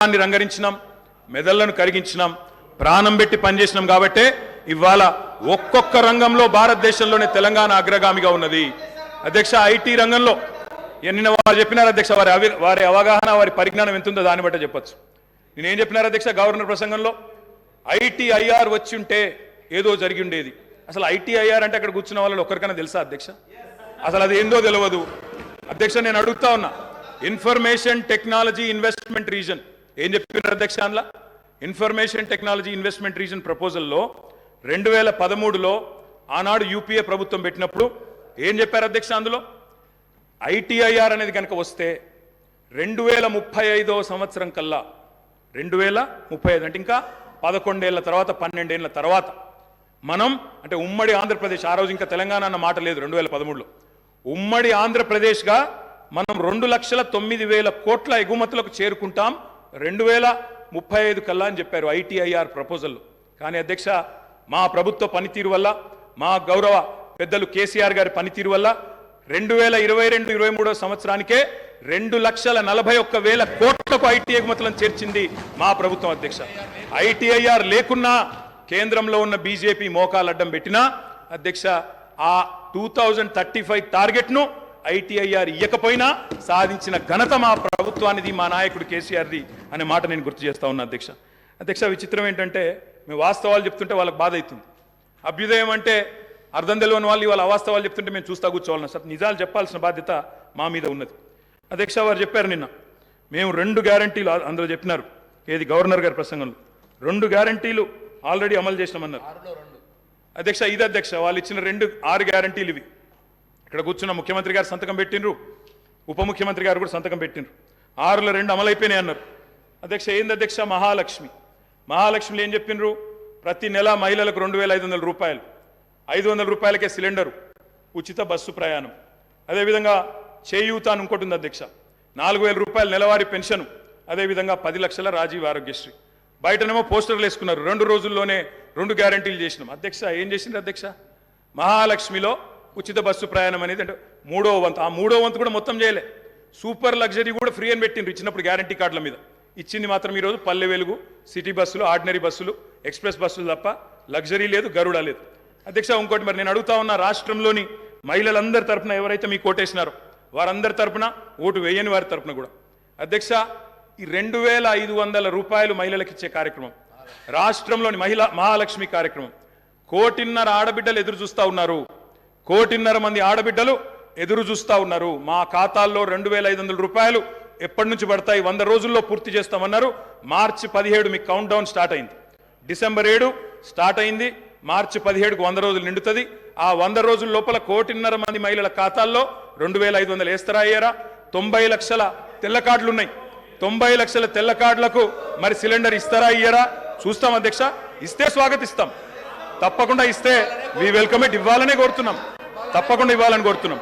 ప్రాణాన్ని రంగరించినాం మెదళ్ళను కరిగించినాం ప్రాణం పెట్టి పనిచేసినాం కాబట్టే ఇవాళ ఒక్కొక్క రంగంలో భారతదేశంలోనే తెలంగాణ అగ్రగామిగా ఉన్నది. అధ్యక్ష ఐటీ రంగంలో నిన్న వారు చెప్పినారు అధ్యక్ష వారి అవి వారి అవగాహన వారి పరిజ్ఞానం ఎంతుందో దాన్ని బట్టే చెప్పొచ్చు. నేనేం చెప్పినారు అధ్యక్ష గవర్నర్ ప్రసంగంలో? ఐటీఐఆర్ వచ్చి ఉంటే ఏదో జరిగి ఉండేది అసలు ఐటీఐఆర్ అంటే అక్కడ కూర్చున్న వాళ్ళు ఒక్కరికైనా తెలుసా అధ్యక్ష? అసలు అది ఏందో తెలియదు అధ్యక్ష నేను అడుగుతా ఉన్నా ఇన్ఫర్మేషన్ టెక్నాలజీ ఇన్వెస్ట్మెంట్ రీజన్ ఏం చెప్పినారు అధ్యక్ష అందులో ఇన్ఫర్మేషన్ టెక్నాలజీ ఇన్వెస్ట్మెంట్ రీజన్ ప్రపోజల్లో రెండు వేల పదమూడులో ఆనాడు యూపీఏ ప్రభుత్వం పెట్టినప్పుడు ఏం చెప్పారు అధ్యక్ష అందులో? ఐటీఐఆర్ అనేది కనుక వస్తే రెండు వేల ముప్పై ఐదో సంవత్సరం కల్లా రెండు వేల ముప్పై ఐదు అంటే ఇంకా పదకొండేళ్ళ తర్వాత పన్నెండేళ్ళ తర్వాత మనం అంటే ఉమ్మడి ఆంధ్రప్రదేశ్ ఆ రోజు ఇంకా తెలంగాణ అన్న మాట లేదు రెండు వేల పదమూడులో. ఉమ్మడి ఆంధ్రప్రదేశ్గా మనం రెండు లక్షల తొమ్మిది వేల కోట్ల ఎగుమతులకు చేరుకుంటాం రెండు వేల ముప్పై ఐదు కల్లా అని చెప్పారు ఐటీఐఆర్ ప్రపోజల్లో. కానీ అధ్యక్ష మా ప్రభుత్వ పనితీరు వల్ల మా గౌరవ పెద్దలు కేసీఆర్ గారి పనితీరు వల్ల రెండు వేల ఇరవై రెండు ఇరవై మూడో సంవత్సరానికే రెండు లక్షల నలభై ఒక్క వేల కోట్లకు ఐటీ ఎగుమతులను చేర్చింది మా ప్రభుత్వం అధ్యక్ష. ఐటీఐఆర్ లేకున్నా కేంద్రంలో ఉన్న బీజేపీ మోకాలు అడ్డం పెట్టినా అధ్యక్ష ఆ టూ థౌజండ్ థర్టీ ఫైవ్ టార్గెట్ను ఐటీఐఆర్ ఇయ్యకపోయినా సాధించిన ఘనత మా ప్రభుత్వానిది మా నాయకుడు కేసీఆర్ది. అనే మాట నేను గుర్తు చేస్తా ఉన్నా అధ్యక్ష. అధ్యక్ష విచిత్రం ఏంటంటే మేము వాస్తవాలు చెప్తుంటే వాళ్ళకి బాధ అవుతుంది. అభ్యుదయం అంటే అర్థం తెలియని వాళ్ళు ఇవాళ అవాస్తవాలు చెప్తుంటే మేము చూస్తా కూర్చోవాలన్నా. సార్ నిజాలు చెప్పాల్సిన బాధ్యత మా మీద ఉన్నది. అధ్యక్ష వారు చెప్పారు నిన్న మేము రెండు గ్యారంటీలు అందులో చెప్పినారు. ఏది? గవర్నర్ గారి ప్రసంగంలో. రెండు గ్యారంటీలు ఆల్రెడీ అమలు చేసినామన్నారు. అధ్యక్ష ఇది అధ్యక్ష వాళ్ళు ఇచ్చిన రెండు ఆరు గ్యారంటీలు ఇవి. ఇక్కడ కూర్చున్న ముఖ్యమంత్రి గారు సంతకం పెట్టినరు ఉప ముఖ్యమంత్రి గారు కూడా సంతకం పెట్టినరు ఆరులో రెండు అమలైపోయినాయి అన్నారు. అధ్యక్ష ఏంది అధ్యక్ష? మహాలక్ష్మి. మహాలక్ష్మిలో ఏం చెప్పినరు? ప్రతి నెల మహిళలకు రెండు వేల ఐదు వందల రూపాయలు. ఐదు వందల రూపాయలకే సిలిండరు ఉచిత బస్సు ప్రయాణం. అదేవిధంగా చేయూత అని ఇంకోటి ఉంది అధ్యక్ష. నాలుగు వేల రూపాయలు నెలవారీ పెన్షన్ అదేవిధంగా పది లక్షల రాజీవ్ ఆరోగ్యశ్రీ. బయటనేమో పోస్టర్లు వేసుకున్నారు రెండు రోజుల్లోనే రెండు గ్యారంటీలు చేసినాం. అధ్యక్ష ఏం చేసిండ్రు అధ్యక్ష? మహాలక్ష్మిలో ఉచిత బస్సు ప్రయాణం అనేది అంటే మూడో వంతు. ఆ మూడో వంతు కూడా మొత్తం చేయలే. సూపర్ లగ్జరీ కూడా ఫ్రీ అని పెట్టిండ్రు ఇచ్చినప్పుడు గ్యారంటీ కార్డుల మీద. ఇచ్చింది మాత్రం ఈరోజు పల్లె వెలుగు సిటీ బస్సులు ఆర్డినరీ బస్సులు ఎక్స్ప్రెస్ బస్సులు తప్ప లగ్జరీ లేదు గరుడ లేదు. అధ్యక్ష ఇంకోటి మరి నేను అడుగుతా ఉన్న రాష్ట్రంలోని మహిళలందరి తరపున ఎవరైతే మీకు ఓటేసినారో వారందరి తరఫున ఓటు వేయని వారి తరపున కూడా. అధ్యక్ష ఈ రెండు వేల ఐదు వందల రూపాయలు మహిళలకు ఇచ్చే కార్యక్రమం రాష్ట్రంలోని మహిళ మహాలక్ష్మి కార్యక్రమం. కోటిన్నర ఆడబిడ్డలు ఎదురు చూస్తా ఉన్నారు. కోటిన్నర మంది ఆడబిడ్డలు ఎదురు చూస్తా ఉన్నారు. మా ఖాతాల్లో రెండు వేల ఐదు వందల రూపాయలు ఎప్పటి నుంచి పడతాయి? వంద రోజుల్లో పూర్తి చేస్తామన్నారు. మార్చి పదిహేడు మీకు కౌంట్ డౌన్ స్టార్ట్ అయింది. డిసెంబర్ ఏడు స్టార్ట్ అయింది. మార్చి పదిహేడుకు వంద రోజులు నిండుతుంది. ఆ వంద రోజుల లోపల కోటిన్నర మంది మహిళల ఖాతాల్లో రెండు వేల ఐదు వందలు వేస్తారా అయ్యారా? తొంభై లక్షల తెల్ల కార్డులు ఉన్నాయి. తొంభై లక్షల తెల్ల కార్డులకు మరి సిలిండర్ ఇస్తారా ఇయ్యరా చూస్తాం అధ్యక్ష. ఇస్తే స్వాగతిస్తాం. తప్పకుండా ఇస్తే. వీ వెల్కమ్ ఇట్ ఇవ్వాలనే కోరుతున్నాం. తప్పకుండా ఇవ్వాలని కోరుతున్నాం.